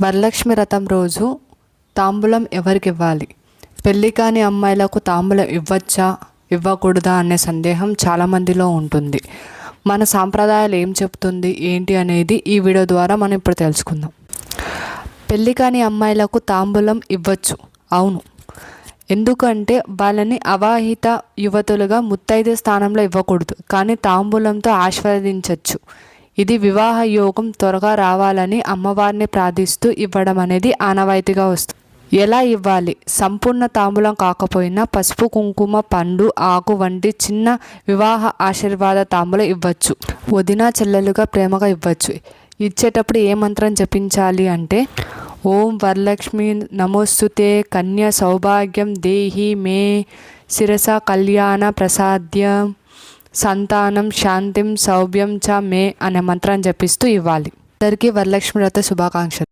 వరలక్ష్మి రథం రోజు తాంబూలం ఎవరికి ఇవ్వాలి పెళ్ళి కాని అమ్మాయిలకు తాంబూలం ఇవ్వచ్చా? ఇవ్వకూడదా అనే సందేహం చాలామందిలో ఉంటుంది. మన సాంప్రదాయాలు ఏం చెప్తుంది? ఏంటి అనేది ఈ వీడియో ద్వారా మనం ఇప్పుడు తెలుసుకుందాం. పెళ్ళి కాని అమ్మాయిలకు తాంబూలం ఇవ్వచ్చు. అవును. ఎందుకంటే వాళ్ళని అవాహిత యువతులుగా ముత్తైదు స్థానంలో ఇవ్వకూడదు. కానీ తాంబూలంతో ఆశీర్వదించవచ్చు ఇది వివాహ యోగం త్వరగా రావాలని అమ్మవారిని ప్రార్థిస్తూ ఇవ్వడం అనేది ఆనవాయితీగా వస్తుంది ఎలా ఇవ్వాలి? సంపూర్ణ తాంబూలం కాకపోయినా పసుపు కుంకుమ పండు ఆకు వంటి చిన్న వివాహ ఆశీర్వాద తాంబూలం ఇవ్వచ్చు. వదిన చెల్లెలుగా ప్రేమగా ఇవ్వచ్చు. ఇచ్చేటప్పుడు ఏ మంత్రం జపించాలి అంటే ఓం వరలక్ష్మి నమోస్తుతే కన్య సౌభాగ్యం దేహి మే శిరస కళ్యాణ ప్రసాద్యం సంతానం శాంతిం సౌభ్యం చ మే అనే మంత్రాన్ని జపిస్తూ ఇవ్వాలి. అందరికీ వరలక్ష్మి వ్రత శుభాకాంక్షలు.